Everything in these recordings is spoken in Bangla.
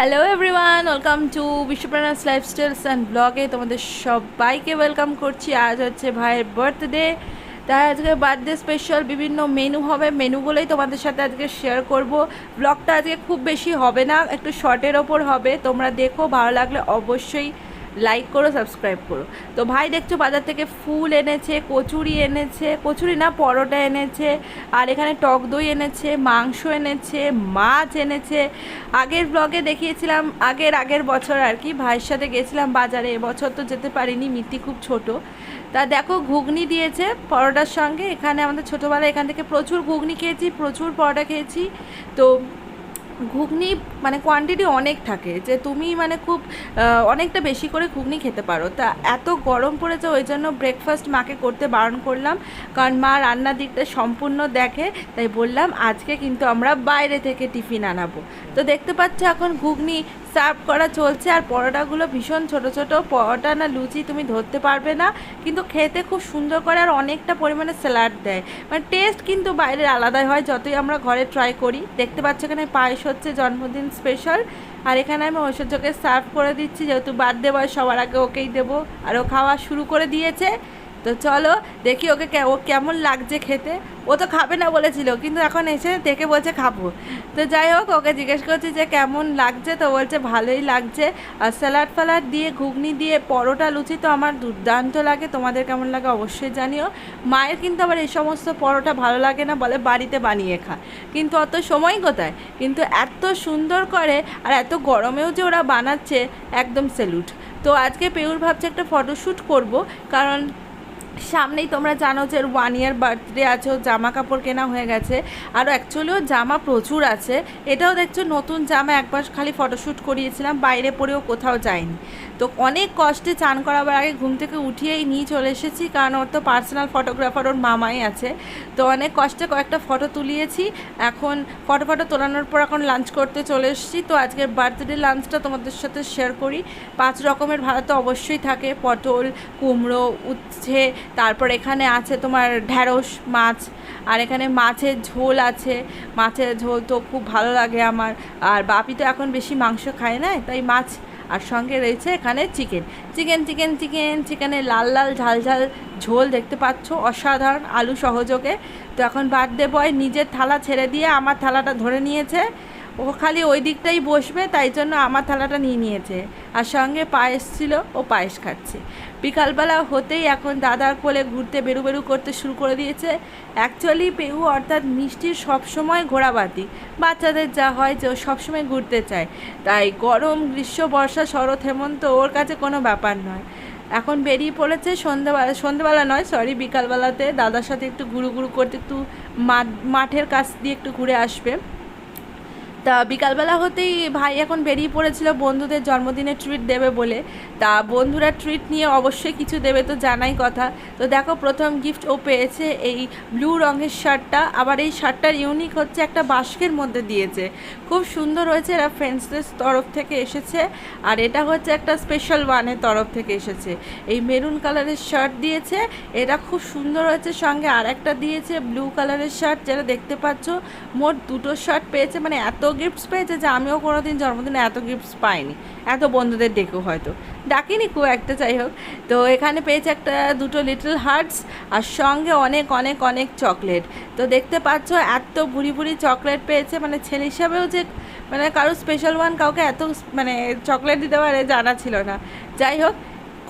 হ্যালো এভরিওয়ান ওয়েলকাম টু বিশ্বপ্রাণাস লাইফস্টাইলস অ্যান্ড ব্লগে তোমাদের সবাইকে ওয়েলকাম করছি। আজ হচ্ছে ভাইয়ের বার্থডে তাই আজকে বার্থডে স্পেশাল বিভিন্ন মেনু হবে। মেনুগুলোই তোমাদের সাথে আজকে শেয়ার করব। ব্লগটা আজকে খুব বেশি হবে না, একটু শর্টের ওপর হবে। তোমরা দেখো, ভালো লাগলে অবশ্যই লাইক করো সাবস্ক্রাইব করো। তো ভাই, দেখছ বাজার থেকে ফুল এনেছে, কচুরি এনেছে, কচুরি না, পরোটা এনেছে, আর এখানে টক দই এনেছে, মাংস এনেছে, মাছ এনেছে। আগের ব্লগে দেখিয়েছিলাম, আগের আগের বছর আর কি, ভাইয়ের সাথে গেছিলাম বাজারে, এবছর তো যেতে পারিনি মিত্তি খুব ছোট। তা দেখো, ঘুগনি দিয়েছে পরোটার সঙ্গে, এখানে আমাদের ছোটোবেলায় এখান থেকে প্রচুর ঘুগনি খেয়েছি, প্রচুর পরোটা খেয়েছি। তো ঘুগনি মানে কোয়ান্টিটি অনেক থাকে, যে তুমি মানে খুব অনেকটা বেশি করে ঘুগনি খেতে পারো। তা এত গরম পড়েছে, ওই জন্য ব্রেকফাস্ট মাকে করতে বারণ করলাম। কারণ মা রান্নার দিকটা সম্পূর্ণ দেখে, তাই বললাম, আজকে কিন্তু আমরা বাইরে থেকে টিফিন আনাবো। তো দেখতে পাচ্ছ এখন ঘুগনি সার্ভ করা চলছে আর পরোটাগুলো ভীষণ ছোট ছোট। পরোটা না লুচি তুমি ধরতে পারবে না, কিন্তু খেতে খুব সুন্দর করে আর অনেকটা পরিমাণে স্যালাড দেয়। মানে টেস্ট কিন্তু বাইরের আলাদাই হয়, যতই আমরা ঘরে ট্রাই করি। দেখতে পাচ্ছ এখানে পায়েস হচ্ছে জন্মদিন স্পেশাল আর এখানে আমি ঐশ্বর্যকে সার্ভ করে দিচ্ছি, যেহেতু বার্থডে বয় সবার আগে ওকেই দেবো। আর ও খাওয়া শুরু করে দিয়েছে। তো চলো দেখি ওকে ও কেমন লাগছে খেতে। ও তো খাবে না বলেছিল, কিন্তু এখন এসে দেখে বলছে খাব। তো যাই হোক, ওকে জিজ্ঞেস করছি যে কেমন লাগছে? তো বলছে ভালোই লাগছে। আর স্যালাড ফালাড দিয়ে, ঘুগনি দিয়ে, পরোটা, লুচি তো আমার দুর্দান্ত লাগে, তোমাদের কেমন লাগে অবশ্যই জানিও। মায়ের কিন্তু আবার এই সমস্ত পরোটা ভালো লাগে না, বলে বাড়িতে বানিয়ে খা। কিন্তু অত সময় কোথায়? কিন্তু এত সুন্দর করে আর এত গরমেও যে ওরা বানাচ্ছে, একদম সেলুট তো আজকে পেউর ভাবছে একটা ফটোশ্যুট করব, কারণ সামনেই তোমরা জানো যে ওয়ান ইয়ার বার্থডে আছে জামা কাপড় কেনা হয়ে গেছে। আরও অ্যাকচুয়ালিও জামা প্রচুর আছে। এটাও দেখছ, নতুন জামা একবার খালি ফটোশ্যুট করিয়েছিলাম, বাইরে পরেও কোথাও যায়নি। তো অনেক কষ্টে চান করাবার আগে ঘুম থেকে উঠিয়েই নিয়ে চলে এসেছি, কারণ ওর তো পার্সোনাল ফটোগ্রাফার ওর মামাই আছে। তো অনেক কষ্টে কয়েকটা ফটো তুলিয়েছি। এখন ফটো ফটো তোলানোর পর এখন লাঞ্চ করতে চলে এসেছি। তো আজকের বার্থডে লাঞ্চটা তোমাদের সাথে শেয়ার করি। পাঁচ রকমের ভাত তো অবশ্যই থাকে। পটল, কুমড়ো, উচ্ছে, তারপর এখানে আছে তোমার ঢ্যাঁড়স মাছ, আর এখানে মাছের ঝোল আছে। মাছের ঝোল তো খুব ভালো লাগে আমার। আর বাপি তো এখন বেশি মাংস খায় না, তাই মাছ আর সঙ্গে রয়েছে এখানে চিকেন। চিকেন চিকেন চিকেন, চিকেনের লাল লাল, ঝাল ঝাল ঝোল দেখতে পাচ্ছ, অসাধারণ আলু সহযোগে। তো এখন বার্থডে বয়, নিজের থালা ছেড়ে দিয়ে আমার থালাটা ধরে নিয়েছে। ও খালি ওই দিকটাই বসবে, তাই জন্য আমার থালাটা নিয়ে নিয়েছে। আর সঙ্গে পায়েস ছিল, ও পায়েস খাচ্ছে। বিকালবেলা হতেই এখন দাদার কোলে ঘুরতে বেরু বেরু করতে শুরু করে দিয়েছে। অ্যাকচুয়ালি পেহু অর্থাৎ মিষ্টির সবসময় ঘোরাবাতি বাচ্চাদের যা হয় যে ও সবসময় ঘুরতে চায়। তাই গরম, গ্রীষ্ম, বর্ষা, শরৎ, হেমন্ত, ওর কাছে কোনো ব্যাপার নয়। এখন বেরিয়ে পড়েছে সন্ধ্যাবেলা সন্ধ্যাবেলা নয় সরি বিকালবেলাতে। দাদার সাথে একটু ঘুরু ঘুরু করতে একটু মাঠ- মাঠের কাছ দিয়ে একটু ঘুরে আসবে। তা বিকালবেলা হতেই ভাই এখন বেরিয়ে পড়েছিল বন্ধুদের জন্মদিনে ট্রিট দেবে বলে। তা বন্ধুরা ট্রিট নিয়ে অবশ্যই কিছু দেবে তো জানাই কথা। তো দেখো প্রথম গিফট ও পেয়েছে এই ব্লু রঙের শার্টটা। আবার এই শার্টটার ইউনিক হচ্ছে একটা বাস্কের মধ্যে দিয়েছে। খুব সুন্দর হয়েছে, এরা ফ্রেন্ডসদের তরফ থেকে এসেছে। আর এটা হচ্ছে একটা স্পেশাল ওয়ানের তরফ থেকে এসেছে। এই মেরুন কালারের শার্ট দিয়েছে, এটা খুব সুন্দর হয়েছে। সঙ্গে আর একটা দিয়েছে ব্লু কালারের শার্ট, যেটা দেখতে পাচ্ছ, মোট দুটো শার্ট পেয়েছে। মানে এত গিফটস পেয়েছে যে আমিও কোনোদিন জন্মদিনে এত গিফটস পাইনি। এত বন্ধুদের ডেকেও হয়তো। ডাকিনি খুব একটা, যাই হোক। তো এখানে পেয়েছে একটা দুটো লিটল হার্টস আর সঙ্গে অনেক অনেক অনেক চকলেট তো দেখতে পাচ্ছ এত ভুড়ি ভুড়ি চকলেট পেয়েছে। মানে ছেলে হিসাবেও যে মানে কারও স্পেশাল ওয়ান কাউকে এত মানে চকলেট দিতে পারে জানা ছিল না। যাই হোক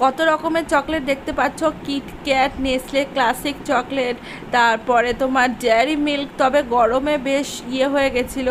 কত রকমের চকলেট দেখতে পাচ্ছ? কিটক্যাট নেসলে ক্লাসিক চকলেট তারপরে তোমার ডেয়ারি মিল্ক তবে গরমে বেশ ইয়ে হয়ে গেছিল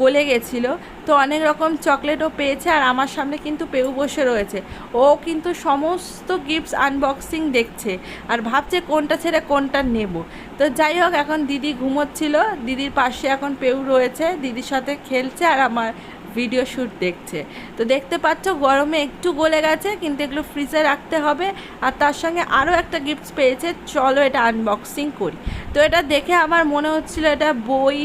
গলে গেছিল। তো অনেক রকম চকলেটও পেয়েছে আর আমার সামনে কিন্তু পেউ বসে রয়েছে। ও কিন্তু সমস্ত গিফটস আনবক্সিং দেখছে আর ভাবছে কোনটা ছেড়ে কোনটা নেব। তো যাই হোক, এখন দিদি ঘুমোচ্ছিল। দিদির পাশে এখন পেউ রয়েছে। দিদির সাথে খেলছে আর আমার ভিডিও শ্যুট দেখছে। তো দেখতে পাচ্ছ, গরমে একটু গলে গেছে, কিন্তু এগুলো ফ্রিজে রাখতে হবে। আর তার সঙ্গে আরও একটা গিফট পেয়েছে, চলো এটা আনবক্সিং করি। তো এটা দেখে আমার মনে হচ্ছিল এটা বই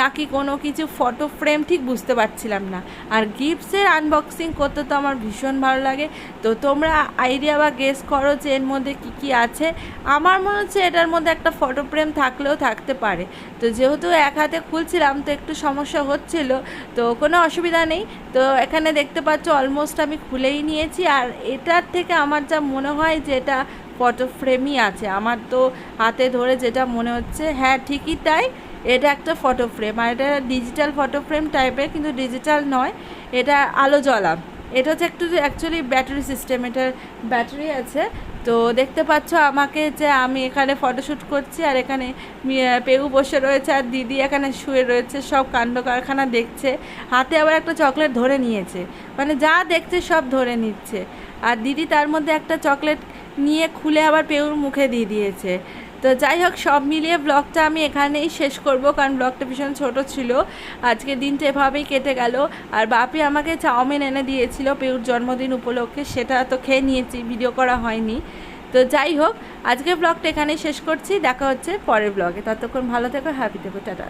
নাকি কোনো কিছু ফটো ফ্রেম ঠিক বুঝতে পারছিলাম না। আর গিফটসের আনবক্সিং করতে তো আমার ভীষণ ভালো লাগে। তো তোমরা আইডিয়া বা গেস করো যে এর মধ্যে কী কী আছে। আমার মনে হচ্ছে এটার মধ্যে একটা ফটো ফ্রেম থাকলেও থাকতে পারে। তো যেহেতু এক হাতে খুলছিলাম, তো একটু সমস্যা হচ্ছিল, তো কোনো অসুবিধা নেই। তো এখানে দেখতে পাচ্ছ অলমোস্ট আমি খুলেই নিয়েছি। আর এটার থেকে আমার যা মনে হয় যে এটা ফটো ফ্রেমই আছে। আমার তো হাতে ধরে যেটা মনে হচ্ছে হ্যাঁ ঠিকই তাই। এটা একটা ফটো ফ্রেম আর এটা ডিজিটাল ফটো ফ্রেম টাইপের কিন্তু ডিজিটাল নয়। এটা আলো জ্বলা। এটা হচ্ছে একটু অ্যাকচুয়ালি ব্যাটারি সিস্টেম এটার ব্যাটারি আছে। তো দেখতে পাচ্ছ আমাকে যে আমি এখানে ফটোশ্যুট করছি আর এখানে পেউ বসে রয়েছে আর দিদি এখানে শুয়ে রয়েছে, সব কাণ্ড কারখানা দেখছে। হাতে আবার একটা চকলেট ধরে নিয়েছে। মানে যা দেখছে সব ধরে নিচ্ছে। আর দিদি তার মধ্যে একটা চকলেট নিয়ে খুলে আবার পেউর মুখে দিয়ে দিয়েছে। তো যাই হোক, সব মিলিয়ে ব্লগটা আমি এখানেই শেষ করব, কারণ ব্লগটা ভীষণ ছোট ছিল। আজকে দিনটা এভাবেই কেটে গেল। আর বাপি আমাকে চাউমিন এনে দিয়েছিল পেউর জন্মদিন উপলক্ষে, সেটা তো খেয়ে নিয়েছি ভিডিও করা হয়নি। তো যাই হোক আজকে ব্লগটা এখানেই শেষ করছি, দেখা হচ্ছে পরের ব্লগে ততক্ষণ ভালো থেকো হ্যাপি থেকো, টাটা।